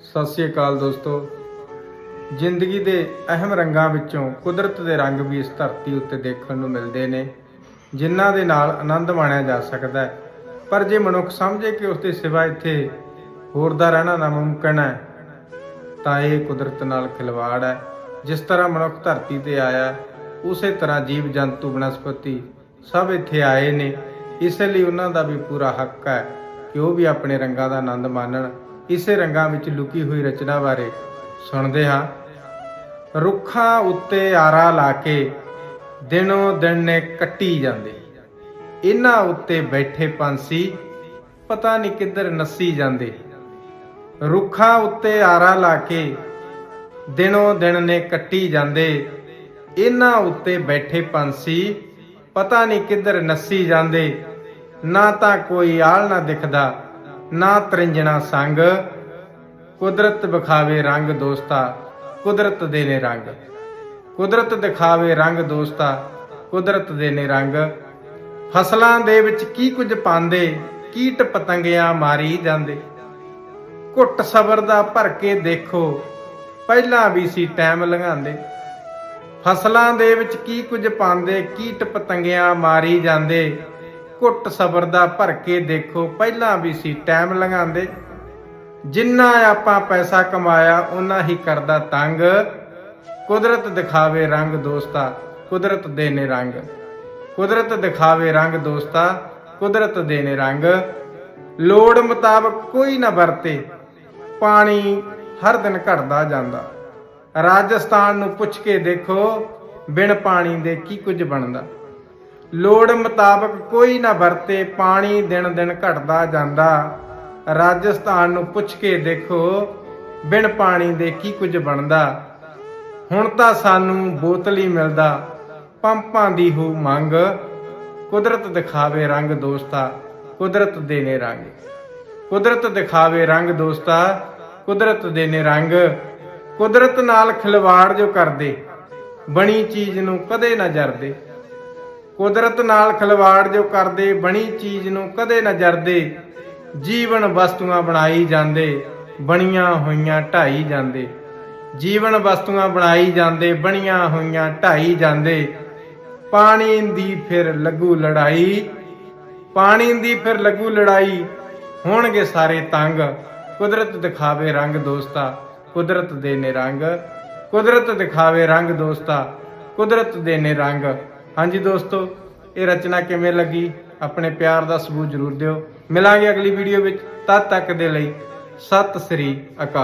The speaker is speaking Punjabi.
ਸਤਿ ਸ੍ਰੀ ਅਕਾਲ ਦੋਸਤੋ। ਜ਼ਿੰਦਗੀ ਦੇ ਅਹਿਮ ਰੰਗਾਂ ਵਿੱਚੋਂ ਕੁਦਰਤ ਦੇ ਰੰਗ ਵੀ ਇਸ ਧਰਤੀ ਉੱਤੇ ਦੇਖਣ ਨੂੰ ਮਿਲਦੇ ਨੇ, ਜਿਨ੍ਹਾਂ ਦੇ ਨਾਲ ਆਨੰਦ ਮਾਣਿਆ ਜਾ ਸਕਦਾ ਹੈ। ਪਰ ਜੇ ਮਨੁੱਖ ਸਮਝੇ ਕਿ ਉਸ ਦੇ ਸਿਵਾ ਇੱਥੇ ਹੋਰ ਦਾ ਰਹਿਣਾ ਨਾਮੁਮਕਨ ਹੈ, ਤਾਂ ਇਹ ਕੁਦਰਤ ਨਾਲ ਖਿਲਵਾੜ ਹੈ। ਜਿਸ ਤਰ੍ਹਾਂ ਮਨੁੱਖ ਧਰਤੀ ਤੇ ਆਇਆ, ਉਸੇ ਤਰ੍ਹਾਂ ਜੀਵ ਜੰਤੂ ਬਨਸਪਤੀ ਸਭ ਇੱਥੇ ਆਏ ਨੇ। ਇਸ ਲਈ ਉਹਨਾਂ ਦਾ ਵੀ ਪੂਰਾ ਹੱਕ ਹੈ ਕਿ ਉਹ ਵੀ ਆਪਣੇ ਰੰਗਾਂ ਦਾ ਆਨੰਦ ਮਾਣਨ। ਇਸੇ ਰੰਗਾਂ ਵਿੱਚ ਲੁਕੀ ਹੋਈ ਰਚਨਾ ਬਾਰੇ ਸੁਣਦੇ ਹਾਂ। ਰੁੱਖਾਂ ਉੱਤੇ ਆਰਾ ਲਾ ਕੇ ਦਿਨੋਂ ਦਿਨ ਨੇ ਕੱਟੀ ਜਾਂਦੇ। ਇਹਨਾਂ ਉੱਤੇ ਬੈਠੇ ਪੰਛੀ ਪਤਾ ਨਹੀਂ ਕਿੱਧਰ ਨੱਸੀ ਜਾਂਦੇ। ਰੁੱਖਾਂ ਉੱਤੇ ਆਰਾ ਲਾ ਕੇ ਦਿਨੋਂ ਦਿਨ ਨੇ ਕੱਟੀ ਜਾਂਦੇ। ਇਹਨਾਂ ਉੱਤੇ ਬੈਠੇ ਪੰਛੀ ਪਤਾ ਨਹੀਂ ਕਿੱਧਰ ਨੱਸੀ ਜਾਂਦੇ। ਨਾ ਤਾਂ ਕੋਈ ਆਲ ਨਾ ਦਿਖਦਾ। ਨਾ ਤਰਿੰਜਣਾ ਸੰਗ। ਕੁਦਰਤ ਵਿਖਾਵੇ ਰੰਗ ਦੋਸਤਾ, ਕੁਦਰਤ ਦੇ ਨੇ ਰੰਗ। ਕੁਦਰਤ ਦਿਖਾਵੇ ਰੰਗ ਦੋਸਤਾ, ਕੁਦਰਤ ਦੇ ਨੇ ਰੰਗ। ਫਸਲਾਂ ਦੇ ਵਿੱਚ ਕੀ ਕੁਝ ਪਾਉਂਦੇ, ਕੀਟ ਪਤੰਗਿਆਂ ਮਾਰੀ ਜਾਂਦੇ। ਘੁੱਟ ਸਬਰ ਦਾ ਭਰ ਕੇ ਦੇਖੋ, ਪਹਿਲਾਂ ਵੀ ਸੀ ਟਾਈਮ ਲੰਘਾਉਂਦੇ। ਫਸਲਾਂ ਦੇ ਵਿੱਚ ਕੀ ਕੁਝ ਪਾਉਂਦੇ, ਕੀਟ ਪਤੰਗਿਆਂ ਮਾਰੀ ਜਾਂਦੇ। ਘੁੱਟ ਸਬਰ ਦਾ ਭਰ ਕੇ ਦੇਖੋ, ਪਹਿਲਾਂ ਵੀ ਸੀ ਟਾਈਮ ਲੰਘਾਉਂਦੇ। ਜਿੰਨਾ ਆਪਾਂ ਪੈਸਾ ਕਮਾਇਆ ਉਹਨਾਂ ਹੀ ਕਰਦਾ ਤੰਗ। ਕੁਦਰਤ ਦਿਖਾਵੇ ਰੰਗ ਦੋਸਤਾ, ਕੁਦਰਤ ਦੇ ਨੇ ਰੰਗ। ਕੁਦਰਤ ਦਿਖਾਵੇ ਰੰਗ ਦੋਸਤਾ, ਕੁਦਰਤ ਦੇ ਨੇ ਰੰਗ। ਲੋੜ ਮੁਤਾਬਕ ਕੋਈ ਨਾ ਵਰਤੇ, ਪਾਣੀ ਹਰ ਦਿਨ ਘਟਦਾ ਜਾਂਦਾ। ਰਾਜਸਥਾਨ ਨੂੰ ਪੁੱਛ ਕੇ ਦੇਖੋ, ਬਿਨ ਪਾਣੀ ਦੇ ਕੀ ਕੁਝ ਬਣਦਾ। ਲੋੜ ਮੁਤਾਬਕ ਕੋਈ ਨਾ ਵਰਤੇ, ਪਾਣੀ ਦਿਨ ਦਿਨ ਘਟਦਾ ਜਾਂਦਾ। ਰਾਜਸਥਾਨ ਨੂੰ ਪੁੱਛ ਕੇ ਦੇਖੋ, ਬਿਨ ਪਾਣੀ ਦੇ ਕੀ ਕੁਝ ਬਣਦਾ। ਹੁਣ ਤਾਂ ਸਾਨੂੰ ਬੋਤਲ ਹੀ ਮਿਲਦਾ। ਪੰਪਾਂ ਦੀ ਹੋ ਮੰਗ। ਕੁਦਰਤ ਦਿਖਾਵੇ ਰੰਗ ਦੋਸਤਾ, ਕੁਦਰਤ ਦੇ ਨੇ ਰੰਗ। ਕੁਦਰਤ ਦਿਖਾਵੇ ਰੰਗ ਦੋਸਤਾ, ਕੁਦਰਤ ਦੇ ਨੇ ਰੰਗ। ਕੁਦਰਤ ਨਾਲ ਖਿਲਵਾੜ ਜੋ ਕਰਦੇ, ਬਣੀ ਚੀਜ਼ ਨੂੰ ਕਦੇ ਨਾ ਜਰਦੇ। ਕੁਦਰਤ ਨਾਲ ਖਿਲਵਾੜ ਜੋ ਕਰਦੇ, ਬਣੀ ਚੀਜ਼ ਨੂੰ ਕਦੇ ਨਾ ਜਰਦੇ। ਜੀਵਨ ਵਸਤੂਆਂ ਬਣਾਈ ਜਾਂਦੇ, ਬਣੀਆਂ ਹੋਈਆਂ ਢਾਈ ਜਾਂਦੇ। ਜੀਵਨ ਵਸਤੂਆਂ ਬਣਾਈ ਜਾਂਦੇ, ਬਣੀਆਂ ਹੋਈਆਂ ਢਾਈ ਜਾਂਦੇ। ਪਾਣੀ ਦੀ ਫਿਰ ਲੱਗੂ ਲੜਾਈ, ਪਾਣੀ ਦੀ ਫਿਰ ਲੱਗੂ ਲੜਾਈ। ਹੋਣਗੇ ਸਾਰੇ ਤੰਗ, ਕੁਦਰਤ ਦਿਖਾਵੇ ਰੰਗ ਦੋਸਤਾ, ਕੁਦਰਤ ਦੇ ਨੇ ਰੰਗ। ਕੁਦਰਤ ਦਿਖਾਵੇ ਰੰਗ ਦੋਸਤਾ, ਕੁਦਰਤ ਦੇ ਨੇ ਰੰਗ। ਹਾਂਜੀ ਦੋਸਤੋ, ਇਹ ਰਚਨਾ ਕਿਵੇਂ ਲੱਗੀ? ਆਪਣੇ ਪਿਆਰ ਦਾ ਸਬੂਤ ਜ਼ਰੂਰ ਦਿਓ। ਮਿਲਾਂਗੇ ਅਗਲੀ ਵੀਡੀਓ ਵਿੱਚ। ਤਦ ਤੱਕ ਦੇ ਲਈ, ਸਤਿ ਸ੍ਰੀ ਅਕਾਲ।